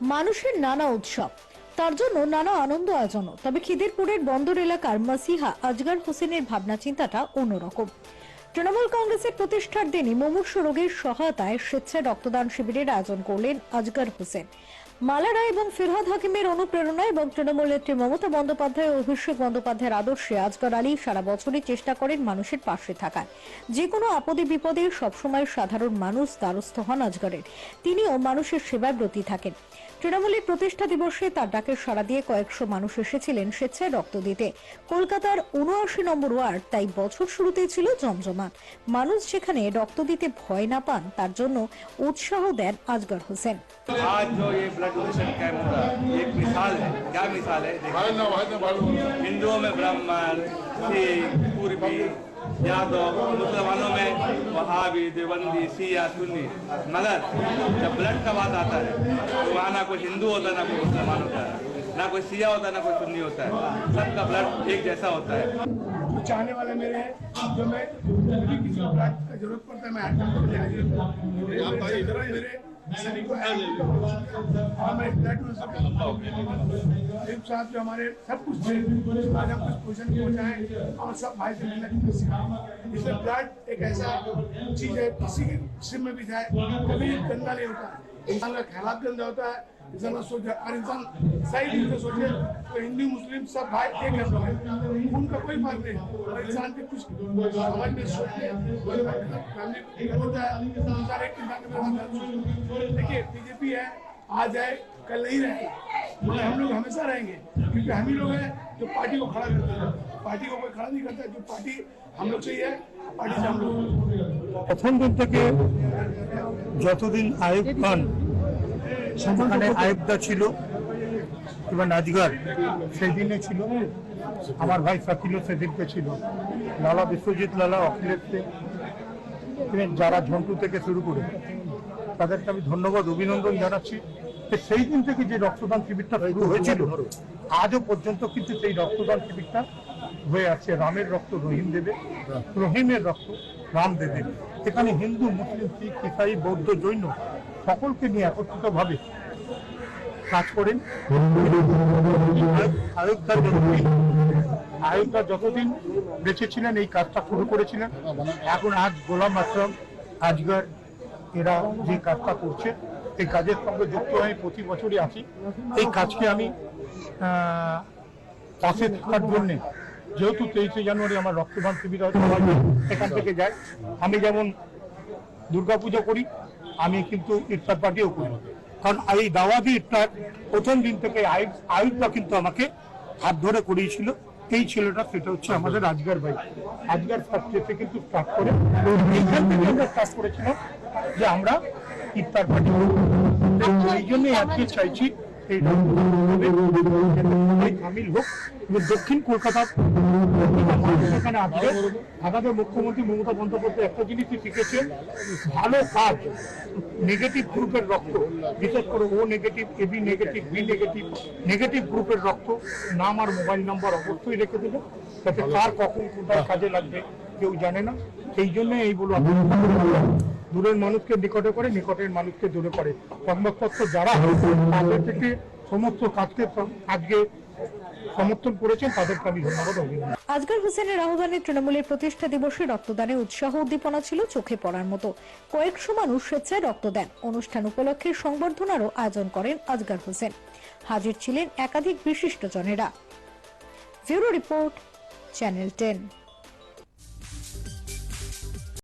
মানুষের নানা উৎসব। তার জন্য নানা আনন্দ আয়োজন তবে খিদিরপুরের বন্দর এলাকার মাসিহা আজগার হোসেনের ভাবনা চিন্তাটা অন্যরকম। তৃণমূল কংগ্রেসের প্রতিষ্ঠার দিনই মুমূর্ষু রোগীর সহায়তায় স্বেচ্ছায় রক্তদান শিবিরের আয়োজন করলেন আজগার হোসেন। মালারা এবং ফিরহাদ হাকিমের অনুপ্রেরণা এবং তৃণমূল নেত্রী মমতা বন্দ্যোপাধ্যায় ও অভিষেক বন্দ্যোপাধ্যায়ের আদর্শে আজগর আলী সারা বছরই চেষ্টা করেন মানুষের পাশে থাকার। যে কোনো আপদে বিপদে সবসময় সাধারণ মানুষ দ্বারস্থ হন আজগরের। তিনিও মানুষের সেবায় ব্রতী থাকেন। তৃণমূলের প্রতিষ্ঠা দিবসে তার ডাকে সাড়া দিয়ে কয়েকশো মানুষ এসেছিলেন স্বেচ্ছায় রক্ত দিতে কলকাতার উনআশি নম্বর ওয়ার্ড তাই বছর শুরুতেই ছিল জমজমাট মানুষ যেখানে রক্ত দিতে ভয় না পান তার জন্য উৎসাহ দেন আজগর হোসেন आज जो ये ब्लड डोनेशन कैंप हो रहा है ये एक मिसाल है क्या मिसाल है देखिए, हिंदुओं में ब्राह्मण सिख पूर्वी यादव मुसलमानों में वहाबी देवबंदी सिया सुन्नी। मगर जब ब्लड का बात आता है तो वहाँ ना कोई हिंदू होता है ना कोई मुसलमान होता है ना कोई सिया होता है ना कोई सुन्नी होता है। सबका ब्लड एक जैसा होता है। जो चाहने वाले मेरे हैं जो मैं किसी को ज़रूरत पड़ता है मैं हूँ। है और मैं हूँ साथ जो हमारे सब कुछ थे आज हम कुछ पोषण जाए और सब भाई से मिलने की कोशिश इसलिए ब्लड एक ऐसा चीज़ है किसी के सिम में भी जाए कभी गंदा नहीं होता इंसान का ख्याल गंदा होता है इंसान का सोच और इंसान सही दिल से सोचे तो हिंदू मुस्लिम सब भाई एक है सब है उनका कोई फर्क नहीं और इंसान के कुछ समझ में सोच में फैमिली होता है इंसान एक इंसान के साथ सोच देखिए बीजेपी है आज है कल नहीं रहेगा मगर हम लोग हमेशा रहेंगे क्योंकि हम ही लोग हैं जो पार्टी को खड़ा करते हैं पार्टी को कोई खड़ा नहीं करता जो पार्टी हम लोग चाहिए पार्टी से हम लोग প্রথম দিন থেকে যতদিন আয়ুব খান সেখানে আয়ুবদা ছিল এবং নাজগার সেই দিনে ছিল। আমার ভাই শাকিলও সেদিনকে ছিল। লালা বিশ্বজিৎ লালা অখিলেশ সিং এবং যারা ঝন্টু থেকে শুরু করে, তাদেরকে আমি ধন্যবাদ, অভিনন্দন জানাচ্ছি। সেই দিন থেকে যে রক্তদান শিবিরটা শুরু হয়েছিল, আজও পর্যন্ত কিন্তু সেই রক্তদান শিবিরটা হয়ে আছে। রামের রক্ত রহিম দেবে, রহিমের রক্ত রাম দেবে এখানে হিন্দু, মুসলিম, শিখ, ইসাই, বৌদ্ধ, জৈন সকলকে নিয়ে একত্রিতভাবে কাজ করেন। আয়ুবদা যতদিন আয়ুবদা যতদিন বেঁচে ছিলেন, এই কাজটা শুরু করেছিলেন। এখন আজ গোলাম আসলাম আজগার, এরা যে কাজটা করছে, এই কাজের সঙ্গে যুক্ত হয়ে প্রতি বছরই আসি। এই কাজকে আমি পাশে থাকার জন্যে, যেহেতু তেইশে জানুয়ারি আমার রক্তদান শিবির এখান থেকে যায় আমি যেমন দুর্গাপুজো করি আমি কিন্তু ইফতার পার্টিও করি কারণ এই দাওয়াতি ইফতার প্রথম দিন থেকে আয়ুব আয়ুবটা কিন্তু আমাকে হাত ধরে করিয়েছিল। এই ছেলেটা সেটা হচ্ছে আমাদের আজগার ভাই। আজগার ফ্যাক্টরিতে কিন্তু স্টার্ট করে কাজ করেছিলাম যে আমরা ইফতার পার্টি করব। এই জন্যই আজকে চাইছি দক্ষিণ কলকাতা আমাদের মুখ্যমন্ত্রী মমতা বন্দ্যোপাধ্যায় একটা জিনিসই শিখেছেন ভালো কাজ নেগেটিভ গ্রুপের রক্ত বিশেষ করে O negative AB negative B negative negative গ্রুপের রক্ত নাম আর মোবাইল নাম্বার অবশ্যই রেখে দেবে যাতে কার কখন কোথায় কাজে লাগবে কেউ জানে না সেই জন্য এই বলো দূরের মানুষকে নিকটে করে, নিকটের মানুষকে দূরে করে। সংবাদপত্র যারা তাদের থেকে সমস্ত কাজকে আজকে সমর্থন করেছেন, তাদেরকে আমি ধন্যবাদ অভিনন্দন। আজগর হোসেনের আহ্বানে তৃণমূলের প্রতিষ্ঠা দিবসে রক্তদানে উৎসাহ উদ্দীপনা ছিল চোখে পড়ার মতো। কয়েকশো মানুষ স্বেচ্ছায় রক্ত দেন অনুষ্ঠান উপলক্ষে সংবর্ধনারও আয়োজন করেন আজগর হোসেন। হাজির ছিলেন একাধিক বিশিষ্টজনেরা। Bureau report, channel ten.